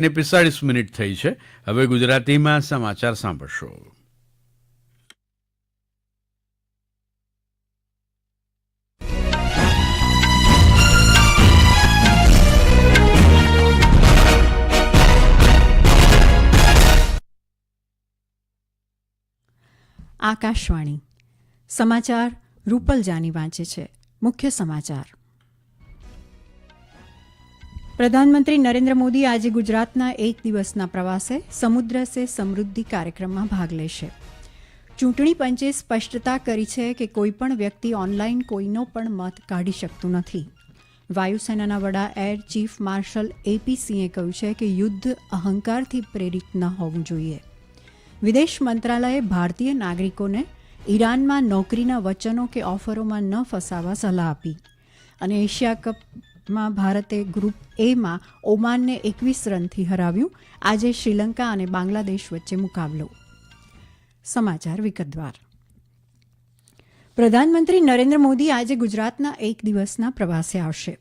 ને પિસ્તાળીસ મિનિટ થઈ છે. હવે ગુજરાતીમાં સમાચાર સાંભળશો. આકાશવાણી. સમાચાર રૂપલ જાની વાંચે છે. મુખ્ય સમાચાર. પ્રધાનમંત્રી નરેન્દ્ર મોદી આજે ગુજરાતના એક દિવસના પ્રવાસે સમુદ્ર સે સમૃદ્ધિ કાર્યક્રમમાં ભાગ લેશે. ચૂંટણી પંચે સ્પષ્ટતા કરી છે કે કોઈપણ વ્યક્તિ ઓનલાઈન કોઈનો પણ મત કાઢી શકતું નથી. વાયુસેનાના વડા એર ચીફ માર્શલ એપી સિંહે કહ્યું છે કે યુદ્ધ અહંકારથી પ્રેરિત ન હોવું જોઈએ. વિદેશ મંત્રાલયે ભારતીય નાગરિકોને ઈરાનમાં નોકરીના વચનો કે ઓફરોમાં ન ફસાવા સલાહ આપી. અને એશિયા કપમાં ભારતે ગ્રુપ એમાં ઓમાનને એકવીસ રનથી હરાવ્યું. આજે શ્રીલંકા અને બાંગ્લાદેશ વચ્ચે મુકાબલો. સમાચાર વિગતવાર પ્રધાનમંત્રી નરેન્દ્ર મોદી આજે ગુજરાતના એક દિવસના પ્રવાસે આવશે.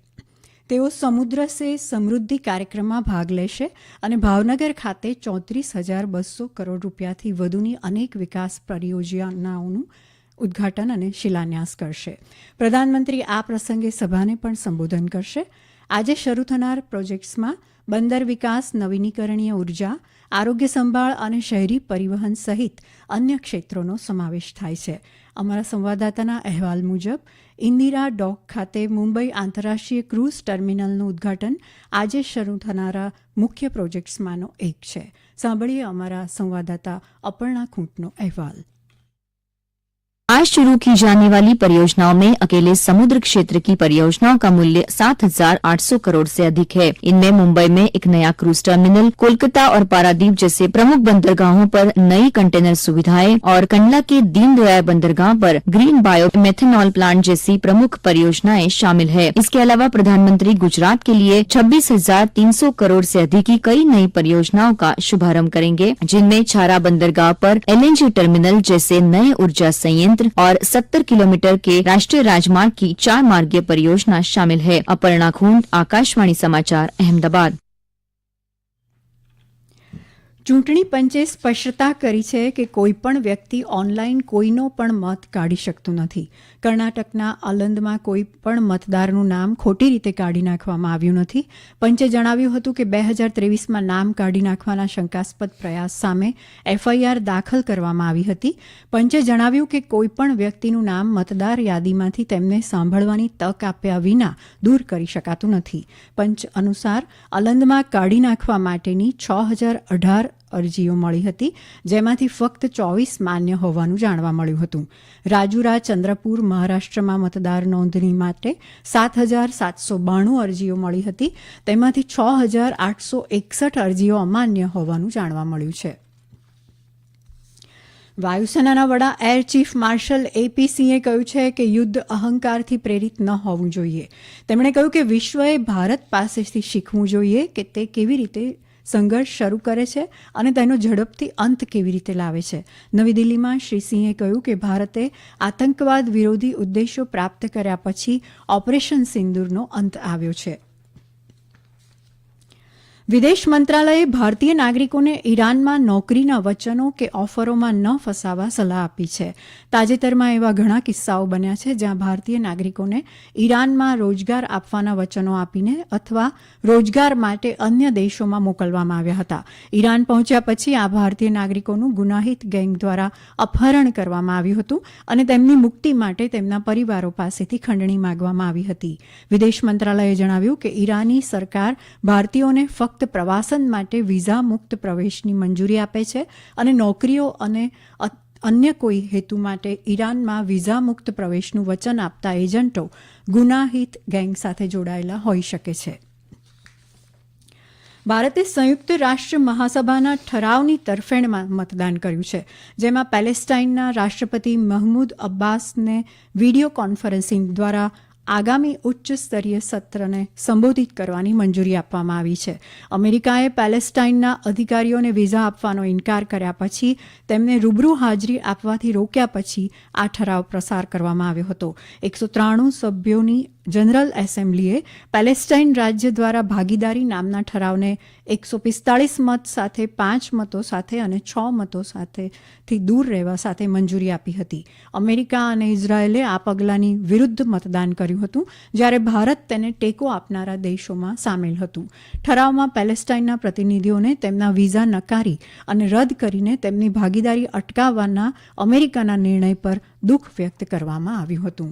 તેઓ સમુદ્ર સે સમૃદ્ધિ કાર્યક્રમમાં ભાગ લેશે અને ભાવનગર ખાતે ચોત્રીસ હજાર બસો કરોડ રૂપિયાથી વધુની અનેક વિકાસ પરિયોજનાઓનું ઉદ્ઘાટન અને શિલાન્યાસ કરશે. પ્રધાનમંત્રી આ પ્રસંગે સભાને પણ સંબોધન કરશે. આજે શરૂ થનાર પ્રોજેક્ટ્સમાં બંદર વિકાસ, નવીનીકરણીય ઊર્જા, આરોગ્ય સંભાળ અને શહેરી પરિવહન સહિત અન્ય ક્ષેત્રોનો સમાવેશ થાય છે. અમારા સંવાદદાતાના અહેવાલ મુજબ, ઇન્દિરા ડોક ખાતે મુંબઈ આંતરરાષ્ટ્રીય ક્રૂઝ ટર્મિનલનું ઉદ્ઘાટન આજે શરૂ થનારા મુખ્ય પ્રોજેક્ટ્સમાંનો એક છે. સાંભળીએ અમારા સંવાદદાતા અપર્ણા ખૂંટનો અહેવાલ. आज शुरू की जाने वाली परियोजनाओं में अकेले समुद्र क्षेत्र की परियोजनाओं का मूल्य 7,800 करोड़ से अधिक है। इनमें मुंबई में एक नया क्रूज टर्मिनल कोलकाता और पारादीप जैसे प्रमुख बंदरगाहों पर नई कंटेनर सुविधाएँ और कंडला के दीनदयाल बंदरगाह पर ग्रीन बायो मेथेनॉल प्लांट जैसी प्रमुख परियोजनाएँ शामिल है। इसके अलावा प्रधानमंत्री गुजरात के लिए 26,300 करोड़ से अधिक की कई नई परियोजनाओं का शुभारंभ करेंगे जिनमें छारा बंदरगाह पर एलएनजी टर्मिनल जैसे नए ऊर्जा संयंत्र और 70 किलोमीटर के राष्ट्रीय राजमार्ग की चार मार्गीय परियोजना शामिल है अपर्णा खूंट आकाशवाणी समाचार अहमदाबाद ચૂંટણી પંચે સ્પષ્ટતા કરી છે કે કોઈપણ વ્યક્તિ ઓનલાઈન કોઈનો પણ મત કાઢી શકતું નથી. કર્ણાટકના અલંદમાં કોઈ પણ મતદારનું નામ ખોટી રીતે કાઢી નાખવામાં આવ્યું નથી. પંચે જણાવ્યું હતું કે બે હજાર ત્રેવીસમાં નામ કાઢી નાખવાના શંકાસ્પદ પ્રયાસ સામે એફઆઈઆર દાખલ કરવામાં આવી હતી. પંચે જણાવ્યું કે કોઈપણ વ્યક્તિનું નામ મતદાર યાદીમાંથી તેમને સાંભળવાની તક આપ્યા વિના દૂર કરી શકાતું નથી. પંચ અનુસાર અલંદમાં કાઢી નાખવા માટેની છ હજાર અઢાર અરજીઓ મળી હતી, જેમાંથી ફક્ત ચોવીસ માન્ય હોવાનું જાણવા મળ્યું હતું. રાજુરા ચંદ્રપુર મહારાષ્ટ્રમાં મતદાર નોંધણી માટે સાત હજાર સાતસો બાણું અરજીઓ મળી હતી, તેમાંથી છ હજાર આઠસો એકસઠ અરજીઓ અમાન્ય હોવાનું જાણવા મળ્યું છે. વાયુસેનાના વડા એર ચીફ માર્શલ એપી કહ્યું છે કે યુદ્ધ અહંકારથી પ્રેરિત ન હોવું જોઈએ. તેમણે કહ્યું કે વિશ્વએ ભારત પાસેથી શીખવું જોઈએ કે તે કેવી રીતે સંઘર્ષ શરૂ કરે છે અને તેનો ઝડપથી અંત કેવી રીતે લાવે છે. નવી દિલ્હીમાં શ્રી સિંહે કહ્યું કે ભારતે આતંકવાદ વિરોધી ઉદ્દેશો પ્રાપ્ત કર્યા પછી ઓપરેશન સિંદૂરનો અંત આવ્યો છે. વિદેશ મંત્રાલયે ભારતીય નાગરિકોને ઈરાનમાં નોકરીના વચનો કે ઓફરોમાં ન ફસાવા સલાહ આપી છે. તાજેતરમાં એવા ઘણા કિસ્સાઓ બન્યા છે જ્યાં ભારતીય નાગરિકોને ઈરાનમાં રોજગાર આપવાના વચનો આપીને અથવા રોજગાર માટે અન્ય દેશોમાં મોકલવામાં આવ્યા હતા. ઈરાન પહોંચ્યા પછી આ ભારતીય નાગરિકોનું ગુનાહિત ગેંગ દ્વારા અપહરણ કરવામાં આવ્યું હતું અને તેમની મુક્તિ માટે તેમના પરિવારો પાસેથી ખંડણી માંગવામાં આવી હતી. વિદેશ મંત્રાલયે જણાવ્યું કે ઈરાની સરકાર ભારતીયોને ફક્ત ફક્ત પ્રવાસન માટે વિઝા મુક્ત પ્રવેશની મંજૂરી આપે છે અને નોકરીઓ અને અન્ય કોઈ હેતુ માટે ઈરાનમાં વિઝા મુક્ત પ્રવેશનું વચન આપતા એજન્ટો ગુનાહિત ગેંગ સાથે જોડાયેલા હોઈ શકે છે. ભારતે સંયુક્ત રાષ્ટ્ર મહાસભાના ઠરાવની તરફેણમાં મતદાન કર્યું છે, જેમાં પેલેસ્ટાઇનના રાષ્ટ્રપતિ મહમૂદ અબ્બાસને વીડિયો કોન્ફરન્સિંગ દ્વારા આગામી ઉચ્ચ સ્તરીય સત્રને સંબોધિત કરવાની મંજૂરી આપવામાં આવી છે. અમેરિકાએ પેલેસ્ટાઇનના અધિકારીઓને વિઝા આપવાનો ઇનકાર કર્યા પછી તેમને રૂબરૂ હાજરી આપવાથી રોક્યા પછી આ ઠરાવ પ્રસાર કરવામાં આવ્યો હતો. એકસો ત્રાણું સભ્યોની જનરલ એસેમ્બલીએ પેલેસ્ટાઇન રાજ્ય દ્વારા ભાગીદારી નામના ઠરાવને એકસો પિસ્તાળીસ મત સાથે, પાંચ મતો સાથે અને છ મતો સાથેથી દૂર રહેવા સાથે મંજૂરી આપી હતી. અમેરિકા અને ઇઝરાયેલે આ પગલાંની વિરુદ્ધ મતદાન કર્યું હતું, જ્યારે ભારત તેને ટેકો આપનારા દેશોમાં સામેલ હતું. ઠરાવમાં પેલેસ્ટાઇનના પ્રતિનિધિઓને તેમના વિઝા નકારી અને રદ કરીને તેમની ભાગીદારી અટકાવવાના અમેરિકાના નિર્ણય પર દુઃખ વ્યક્ત કરવામાં આવ્યું હતું.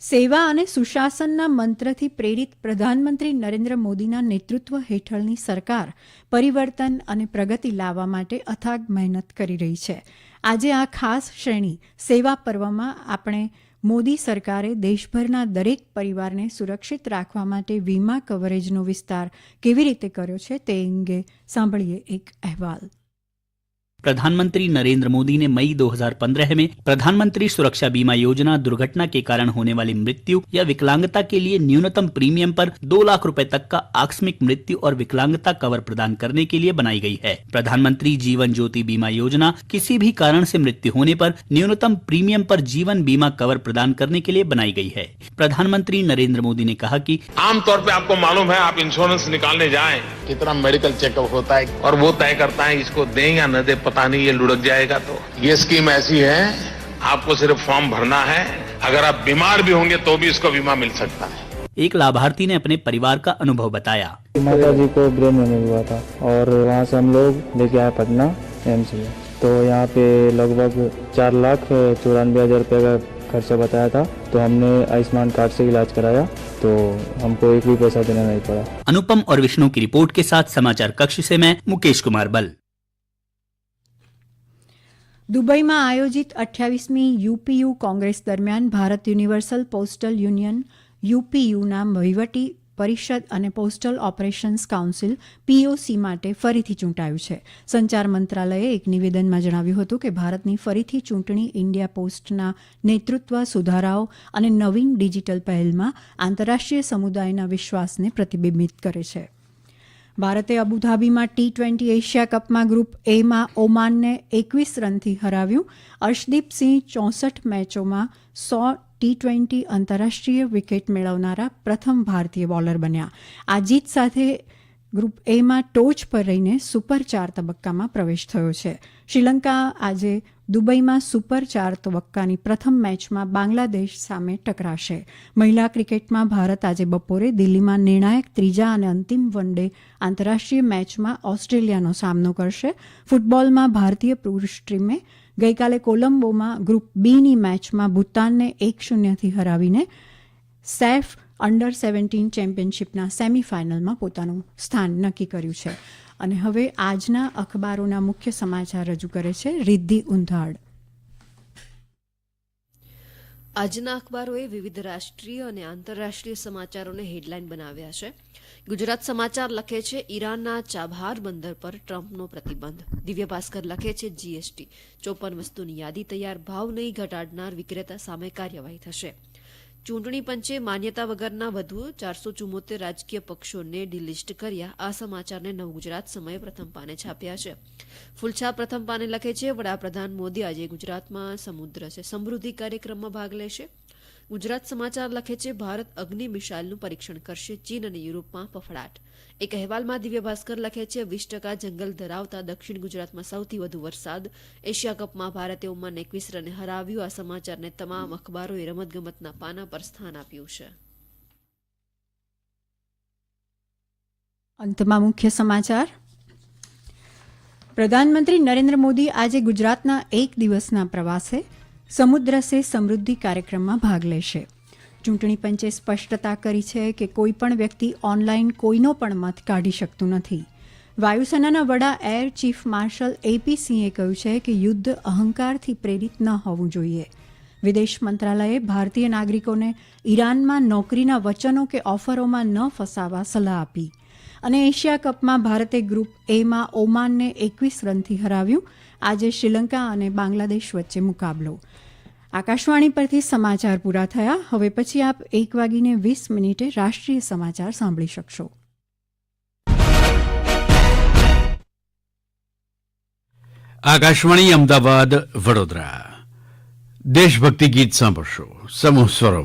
સેવા અને સુશાસનના મંત્રથી પ્રેરિત પ્રધાનમંત્રી નરેન્દ્ર મોદીના નેતૃત્વ હેઠળની સરકાર પરિવર્તન અને પ્રગતિ લાવવા માટે અથાગ મહેનત કરી રહી છે. આજે આ ખાસ શ્રેણી સેવા પર્વમાં આપણે મોદી સરકારે દેશભરના દરેક પરિવારને સુરક્ષિત રાખવા માટે વીમા કવરેજનો વિસ્તાર કેવી રીતે કર્યો છે તે અંગે સાંભળીએ એક અહેવાલ. प्रधानमंत्री नरेंद्र मोदी ने मई 2015 में प्रधानमंत्री सुरक्षा बीमा योजना दुर्घटना के कारण होने वाली मृत्यु या विकलांगता के लिए न्यूनतम प्रीमियम पर दो लाख रुपए तक का आकस्मिक मृत्यु और विकलांगता कवर प्रदान करने के लिए बनाई गई है। प्रधानमंत्री जीवन ज्योति बीमा योजना किसी भी कारण से मृत्यु होने पर न्यूनतम प्रीमियम पर जीवन बीमा कवर प्रदान करने के लिए बनाई गई है। प्रधानमंत्री नरेंद्र मोदी ने कहा कि आमतौर पे आपको मालूम है आप इंश्योरेंस निकालने जाए। कितना मेडिकल चेकअप होता है और वो तय करता है इसको दें या न दें पता नहीं ये लुढ़क जाएगा तो। ये स्कीम ऐसी है आपको सिर्फ़ फॉर्म भरना है। अगर आप बीमार भी होंगे तो भी इसको बीमा मिल सकता है। एक लाभार्थी ने अपने परिवार का अनुभव बताया। माता जी को ब्रेन हेमरेज हुआ था और वहाँ से हम लोग लेके आए पटना एम्स में तो यहाँ पे लगभग चार लाख चौरानवे हज़ार रुपये का खर्चा बताया था। तो हमने आयुष्मान कार्ड से इलाज कराया। तो हमको एक भी पैसा देना नहीं पड़ा। अनुपम और विष्णु की रिपोर्ट के साथ समाचार कक्ष से मैं मुकेश कुमार बल। દુબઈમાં આયોજિત અઠ્યાવીસમી યુપીયુ કોંગ્રેસ દરમિયાન ભારત યુનિવર્સલ પોસ્ટલ યુનિયન યુપીયુના વહીવટી પરિષદ અને પોસ્ટલ ઓપરેશન્સ કાઉન્સિલ પીઓસી માટે ફરીથી ચૂંટાયું છે. સંચાર મંત્રાલયે એક નિવેદનમાં જણાવ્યું હતું કે ભારતની ફરીથી ચૂંટણી ઇન્ડિયા પોસ્ટના નેતૃત્વ સુધારાઓ અને નવીન ડિજિટલ પહેલમાં આંતરરાષ્ટ્રીય સમુદાયના વિશ્વાસને પ્રતિબિંબિત કરે છે. ભારતે અબુધાબીમાં ટી ટ્વેન્ટી એશિયા કપમાં ગ્રુપ એમાં ઓમાનને એકવીસ રનથી હરાવ્યું. અર્શદીપસિંહ ચોસઠ મેચોમાં સો ટી ટ્વેન્ટી આંતરરાષ્ટ્રીય વિકેટ મેળવનારા પ્રથમ ભારતીય બોલર બન્યા. આ જીત સાથે ગ્રુપ એમાં ટોચ પર રહીને સુપર ચાર તબક્કામાં પ્રવેશ થયો છે. શ્રીલંકા આજે દુબઈમાં સુપર ચાર તબક્કાની પ્રથમ મેચમાં બાંગ્લાદેશ સામે ટકરાશે. મહિલા ક્રિકેટમાં ભારત આજે બપોરે દિલ્હીમાં નિર્ણાયક ત્રીજા અને અંતિમ વન ડે આંતરરાષ્ટ્રીય મેચમાં ઓસ્ટ્રેલિયાનો સામનો કરશે. ફૂટબોલમાં ભારતીય પુરુષ ટીમે ગઈકાલે કોલંબોમાં ગ્રુપ બીની મેચમાં ભૂતાનને એક શૂન્યથી હરાવીને સેફ અંડર સેવન્ટીન ચેમ્પિયનશિપના સેમીફાઇનલમાં પોતાનું સ્થાન નક્કી કર્યું છે. અને હવે આજના અખબારોના મુખ્ય સમાચાર રજૂ કરે છે રિદ્ધિ ઉંધાડ આજના અખબારોએ વિવિધ રાષ્ટ્રીય અને આંતરરાષ્ટ્રીય સમાચારોને હેડલાઇન બનાવ્યા છે. ગુજરાત સમાચાર લખે છે, ઈરાનના ચાબહાર બંદર પર ટ્રમ્પનો પ્રતિબંધ. દિવ્ય ભાસ્કર લખે છે, જીએસટી ચોપન વસ્તુની યાદી તૈયાર, ભાવ નહીં ઘટાડનાર વિક્રેતા સામે કાર્યવાહી થશે. ચૂંટણી પંચે માન્યતા વગરના વધુ ચારસો ચુમ્મોતેર રાજકીય પક્ષોને ડિલિસ્ટ કર્યા. આ સમાચારને નવ ગુજરાત સમયે પ્રથમ પાને છાપ્યા છે. ફૂલછાપ પ્રથમ પાને લખે છે, વડાપ્રધાન મોદી આજે ગુજરાતમાં સમુદ્ર છે. સમૃદ્ધિ કાર્યક્રમમાં ભાગ લેશે. ગુજરાત સમાચાર લખે છે, ભારત અગ્નિ મિસાઇલનું પરીક્ષણ કરશે ચીન અને યુરોપમાં ફફડાટ. એક અહેવાલમાં દિવ્ય ભાસ્કર લખે છે, વીસ ટકા જંગલ ધરાવતા દક્ષિણ ગુજરાતમાં સૌથી વધુ વરસાદ. એશિયા કપમાં ભારતે ઓમાન એકવીસ રને હરાવ્યું. આ સમાચારને તમામ અખબારોએ રમતગમતના પાના પર સ્થાન આપ્યું છે. અંતમાં મુખ્ય સમાચાર. પ્રધાનમંત્રી નરેન્દ્ર મોદી આજે ગુજરાતના એક દિવસના પ્રવાસે સમુદ્ર સે સમૃદ્ધિ કાર્યક્રમમાં ભાગ લેશે. ચૂંટણી પંચે સ્પષ્ટતા કરી છે કે કોઈપણ વ્યક્તિ ઓનલાઈન કોઈનો પણ મત કાઢી શકતું નથી. વાયુસેનાના વડા એર ચીફ માર્શલ એપી સિંહે કહ્યું છે કે યુદ્ધ અહંકારથી પ્રેરિત ન હોવું જોઈએ. વિદેશ મંત્રાલયે ભારતીય નાગરિકોને ઈરાનમાં નોકરીના વચનો કે ઓફરોમાં ન ફસાવા સલાહ આપી. અને એશિયા કપમાં ભારતે ગ્રુપ એમાં ઓમાનને એકવીસ રનથી હરાવ્યું. આજે શ્રીલંકા અને બાંગ્લાદેશ વચ્ચે મુકાબલો. આકાશવાણી પરથી સમાચાર પૂરા થયા. હવે પછી આપ એક વાગીને વીસ મિનિટે રાષ્ટ્રીય સમાચાર સાંભળી શકશો. આકાશવાણી અમદાવાદ વડોદરા. દેશભક્તિ ગીત સાંભળશો. સમૂહ સ્વરો